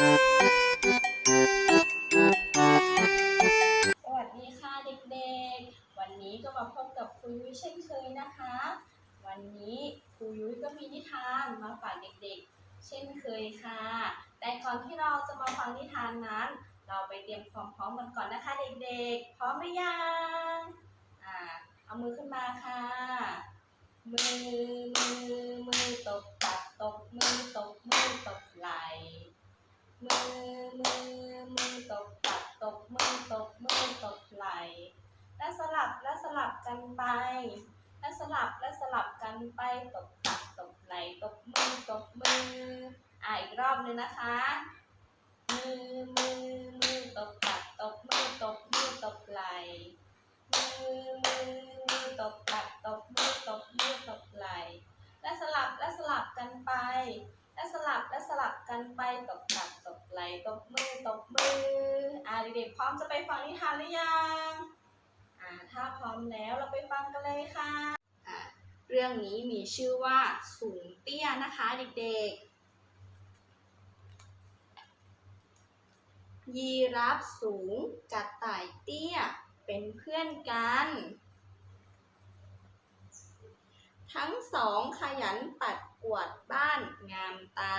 สวัสดีค่ะเด็กๆ วันนี้ก็มาพบกับครูยุ้ยเช่นเคยนะคะ วันนี้ครูยุ้ยก็มีนิทานมาฝากเด็กๆ เช่นเคยค่ะ แต่ก่อนที่เราจะมาฟังนิทานนั้น เราไปเตรียมความพร้อมกันก่อนนะคะเด็กๆ พร้อมหรือยังอ่าเอามือขึ้นมาค่ะ มือมือมือตบตักตบมือตบมือตบไหล มือมือมือตบตักตบมือตบมือตบไหล และสลับและสลับกันไป และสลับและสลับกันไปตบตักตบไหลตบมือตบมืออะอีกรอบหนึงนะคะ มือมือมือตบตักตบมือตบมือตบไหลมือมือมือตบตักตบมือตบมือตบไหลและสลับและสลับกันไป และสลับและสลับกันไปตบตักตบไหลตบมือตบมือ อ่าเด็กๆพร้อ มจะไปฟังนิทานหรือยังอ่าถ้าพร้อมแล้วเราไปฟังกันเลยค่ะอ่าเรื่องนี้มีชื่อว่าสูงเตี้ยนะคะเด็กๆ ยีราฟสูงกระต่ายเตี้ยเป็นเพื่อนกัน ทั้งสองขยันปัดกวาดบ้านงามตา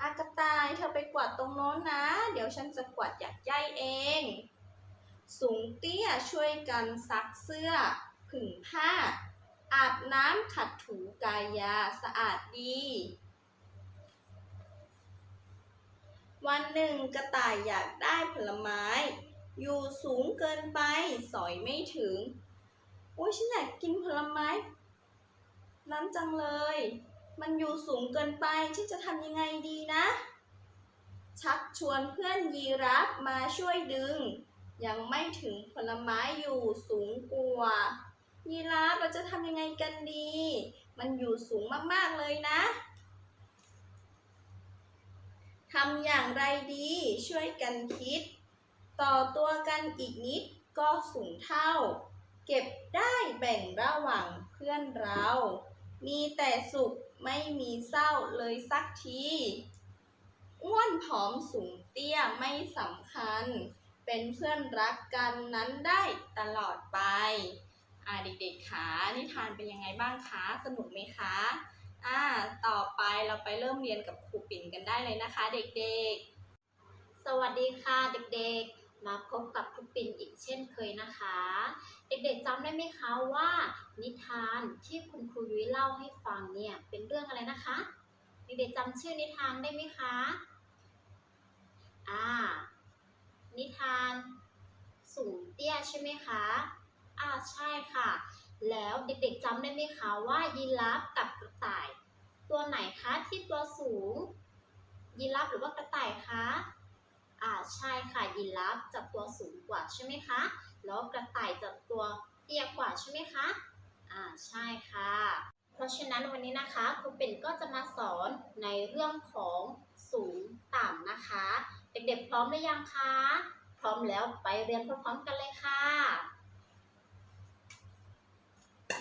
อากระต่ายเธอไปกวาดตรงโน้นนะ เดี๋ยวฉันจะกวาดหยักใยเอง สูงเตี้ยช่วยกันซักเสื้อ ผึ่งผ้า อาบน้ำขัดถูกายาสะอาดดี วันหนึ่งกระต่ายอยากได้ผลไม้ อยู่สูงเกินไปสอยไม่ถึง โอ้ยฉันอยากกินผลไม้นั้นจังเลย มันอยู่สูงเกินไปที่จะทำยังไงดีนะ ชักชวนเพื่อนยีราฟมาช่วยดึง ยังไม่ถึงผลไม้อยู่สูงกว่ายีราฟเราจะทำยังไงกันดี มันอยู่สูงมากๆเลยนะทำอย่างไรดีช่วยกันคิด ต่อตัวกันอีกนิดก็สูงเท่า เก็บได้แบ่งระหว่างเพื่อนเรา มีแต่สุข ไม่มีเศร้าเลยสักทีอ้วนผอมสูงเตี้ยไม่สำคัญ เป็นเพื่อนรักกันนั้นได้ตลอดไปอ่าเด็กๆคะนิทานเป็นยังไงบ้างคะ สนุกไหมคะอ่าต่อไปเราไปเริ่มเรียนกับครูปิ่นกันได้เลยนะคะ เด็กๆ สวัสดีค่ะเด็กๆ มาพบกับครูปิ่นอีกเช่นเคยนะคะ เด็กๆจำได้ไหมคะว่า นิทานที่คุณครูยุ้ยเล่าให้ฟังเนี่ยเป็นเรื่องอะไรนะคะเด็กๆจำชื่อนิทานได้ไหมคะอ่านิทานสูงเตี้ยใช่ไหมคะอ่าใช่ค่ะ แล้วเด็กๆจำได้ไหมคะว่ายีราฟกับกระต่าย ตัวไหนคะที่ตัวสูงยีราฟหรือว่ากระต่ายคะ อ่าใช่ค่ะยีราฟจะตัวสูงกว่าใช่ไหมคะ แล้วกระต่ายจะตัวเตี้ยกว่าใช่ไหมคะอ่าใช่ค่ะ เพราะฉะนั้นวันนี้นะคะครูเป็นก็จะมาสอนในเรื่องของสูงต่ำนะคะ เด็กๆพร้อมหรือยังคะพร้อมแล้วไปเรียนพร้อมๆกันเลยค่ะ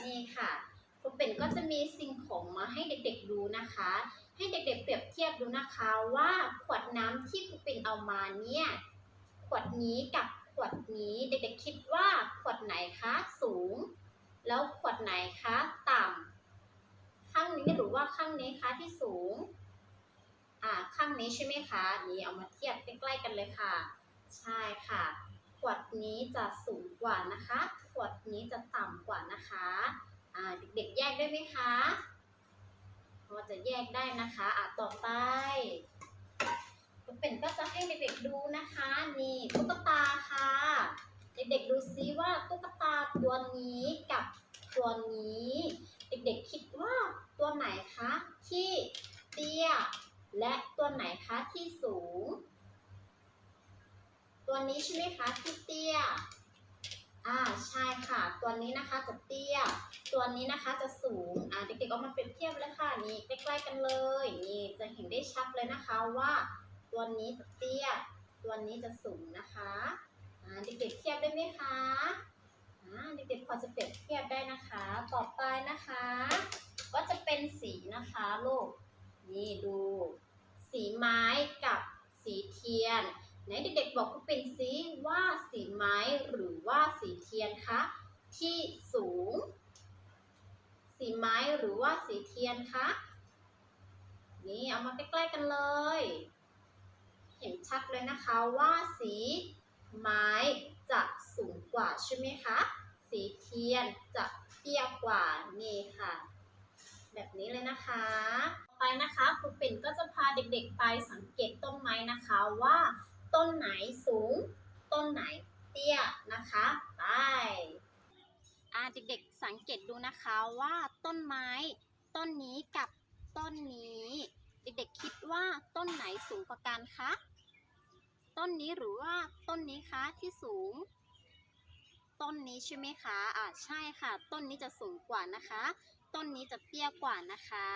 นี่ค่ะครูเป็นก็จะมีสิ่งของมาให้เด็กๆดูนะคะ ให้เด็กๆ เปรียบเทียบดูนะคะว่าขวดน้ำที่ครูปิ่นเอามาเนี่ยขวดนี้กับขวดนี้เด็กๆคิดว่าขวดไหนคะสูง แล้วขวดไหนคะต่ำข้างนี้หรือว่าข้างนี้คะที่สูงอ่าข้างนี้ใช่ไหมคะนี่เอามาเทียบใกล้ๆกันเลยค่ะ ใช่ค่ะ ขวดนี้จะสูงกว่านะคะ ขวดนี้จะต่ำกว่านะคะอ่าเด็กๆแยกได้ไหมคะ พอจะแยกได้นะคะอะต่อไปคุณเป็นก็จะให้เด็กๆดูนะคะ นี่ตุ๊กตาค่ะ เด็กๆดูซิว่าตุ๊กตาตัวนี้กับตัวนี้ เด็กๆคิดว่าตัวไหนคะที่เตี้ย และตัวไหนคะที่สูง ตัวนี้ใช่ไหมคะที่เตี้ย อ่าใช่ค่ะ ตัวนี้นะคะจะเตี้ย ตัวนี้นะคะจะสูง อ่าเด็กๆเอามาเปรียบเทียบเลยค่ะ นี่ใกล้ๆกันเลย นี่จะเห็นได้ชัดเลยนะคะว่า ตัวนี้จะเตี้ย ตัวนี้จะสูงนะคะ อ่าเด็กๆเทียบได้ไหมคะ อ่าเด็กๆพอจะเปรียบเทียบได้นะคะ ต่อไปนะคะ ก็จะเป็นสีนะคะลูก นี่ดู สีไม้กับสีเทียน ไหนเด็กๆบอกคุณเป็นซิว่าสีไม้หรือว่าสีเทียนคะที่สูง สีไม้หรือว่าสีเทียนคะนี่เอามาใกล้ๆกันเลย เห็นชัดเลยนะคะว่าสีไม้จะสูงกว่าใช่ไหมคะสีเทียนจะเตี้ยกว่านี่ค่ะ แบบนี้เลยนะคะต่อไปนะคะครูปิ่นก็จะพาเด็กๆไปสังเกตต้นไม้นะคะว่า ต้นไหนสูง ต้นไหนเตี้ยนะคะ ไปอ่าเด็กๆสังเกตดูนะคะว่าต้นไม้ต้นนี้กับต้นนี้ เด็กๆคิดว่าต้นไหนสูงกว่ากันคะต้นนี้หรือว่าต้นนี้คะที่สูง ต้นนี้ใช่ไหมคะอ่าใช่ค่ะ ต้นนี้จะสูงกว่านะคะ ต้นนี้จะเตี้ยกว่านะคะ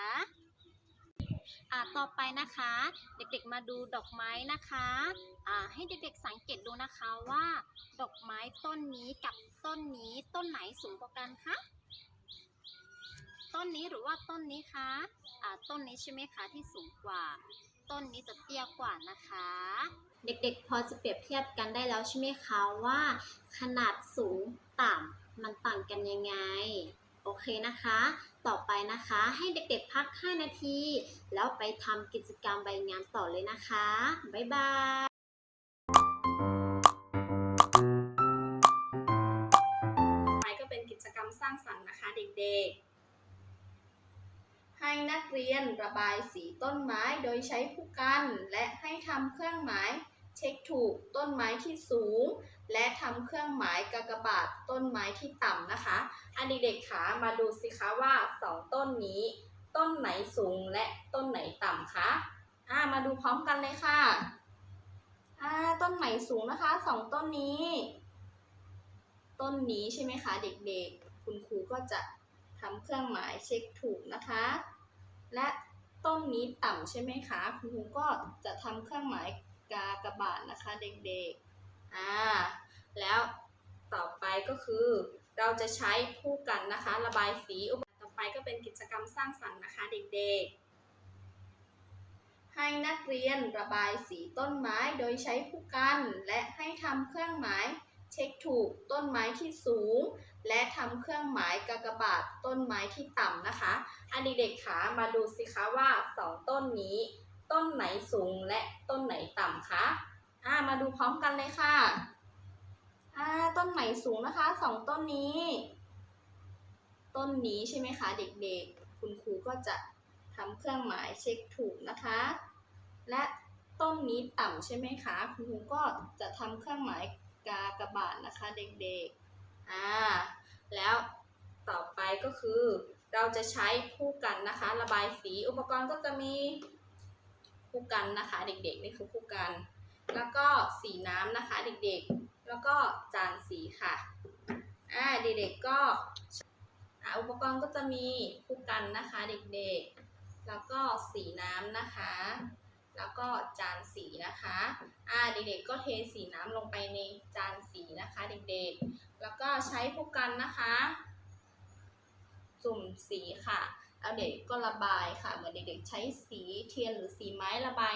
อ่าต่อไปนะคะ เด็กๆมาดูดอกไม้นะคะอ่าให้เด็กๆสังเกตดูนะคะว่า ดอกไม้ต้นนี้กับต้นนี้ต้นไหนสูงกว่ากันคะต้นนี้หรือว่าต้นนี้คะอ่าต้นนี้ใช่ไหมคะที่สูงกว่า ต้นนี้จะเตี้ยกว่านะคะ เด็กๆ พอจะเปรียบเทียบกันได้แล้วใช่ไหมคะว่า ขนาดสูงต่ำมันต่างกันยังไง โอเคนะคะ ต่อไปนะคะให้เด็กๆพัก 5 นาที แล้วไปทำกิจกรรมใบงานต่อเลยนะคะ บ๊ายบายไปก็เป็นกิจกรรมสร้างสรรค์นะคะเด็กๆให้นักเรียนระบายสีต้นไม้โดยใช้ผู้กัน และให้ทำเครื่องหมาย เช็คถูกต้นไม้ที่สูง และทำเครื่องหมายกากบาทต้นไม้ที่ต่ำนะคะ อันเด็กๆขามาดูสิคะว่าสองต้นนี้ ต้นไหนสูงและต้นไหนต่ำคะอ่ามาดูพร้อมกันเลยค่ะอ่าต้นไหนสูงนะคะสองต้นนี้ ต้นนี้ใช่ไหมคะเด็กๆ คุณครูก็จะทำเครื่องหมายเช็คถูกนะคะ และต้นนี้ต่ำใช่ไหมคะ คุณครูก็จะทำเครื่องหมายกากบาทนะคะเด็กๆ อ่า แล้วต่อไปก็คือเราจะใช้ผู้กันนะคะ ระบายสีอุปกรณ์ต่อไปก็เป็นกิจกรรมสร้างสรรค์นะคะเด็กๆ ให้นักเรียนระบายสีต้นไม้โดยใช้ผู้กัน และให้ทำเครื่องหมายเช็คถูกต้นไม้ที่สูง และทำเครื่องหมายกากบาทต้นไม้ที่ต่ำนะคะอันเด็กๆขามาดูสิคะว่าสองต้นนี้ ต้นไหนสูงและต้นไหนต่ำคะอ่ามาดูพร้อมกันเลยค่ะ อ่าต้นไหนสูงนะคะสองต้นนี้ ต้นนี้ใช่ไหมคะเด็กๆ คุณครูก็จะทำเครื่องหมายเช็คถูกนะคะ และต้นนี้ต่ำใช่ไหมคะคุณครูก็จะทำเครื่องหมายกากระบาทนะคะเด็กๆอ่าแล้วต่อไปก็คือเราจะใช้ผู้กันนะคะ ระบายสีอุปกรณ์ก็จะมีผู้กันนะคะ เด็กๆนี่คือผู้กัน แล้วก็สีน้ำนะคะเด็กๆ แล้วก็จานสีค่ะอ่าเด็กๆก็อุปกรณ์ก็จะมีผู้กันนะคะเด็กๆ แล้วก็สีน้ำนะคะ แล้วก็จานสีนะคะอ่าเด็กๆก็เทสีน้ำลงไปในจานสีนะคะเด็กๆ แล้วก็ใช้ผู้กันนะคะจุ่มสีค่ะแล้วเด็กก็ระบายค่ะ เหมือนเด็กๆใช้สีเทียนหรือสีไม้ระบาย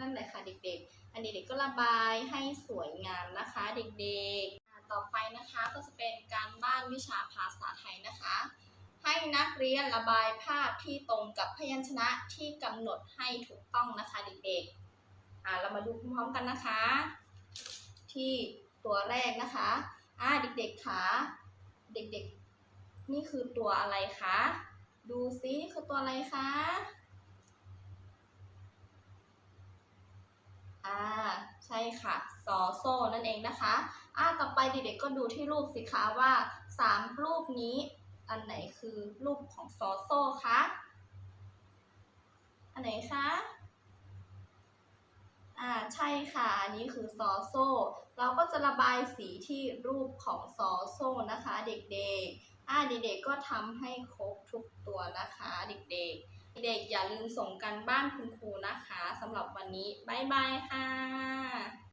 นั่นแหละค่ะเด็กๆ อันนี้เด็กก็ระบายให้สวยงามนะคะเด็กๆ ต่อไปนะคะก็จะเป็นการบ้านวิชาภาษาไทยนะคะ ให้นักเรียนระบายภาพที่ตรงกับพยัญชนะที่กำหนดให้ถูกต้องนะคะเด็กๆอ่าเรามาดูพร้อมๆกันนะคะ ที่ตัวแรกนะคะอ่าเด็กๆคะเด็กๆ นี่คือตัวอะไรคะ ดูซินี่คือตัวอะไรคะ อ่าใช่ค่ะซอโซ่นั่นเองนะคะอ่าต่อไปเด็กๆก็ดูที่รูปสิคะว่าสามรูปนี้อันไหนคือรูปของซอโซ่คะอันไหนคะอ่าใช่ค่ะอันนี้คือซอโซ่เราก็จะระบายสีที่รูปของซอโซ่นะคะ เด็กๆอ่าเด็กๆก็ทำให้ครบทุกตัวนะคะ เด็กๆ เด็กๆอย่าลืมส่งกันบ้านคุณครูนะคะสำหรับวันนี้ บ๊ายบายค่ะ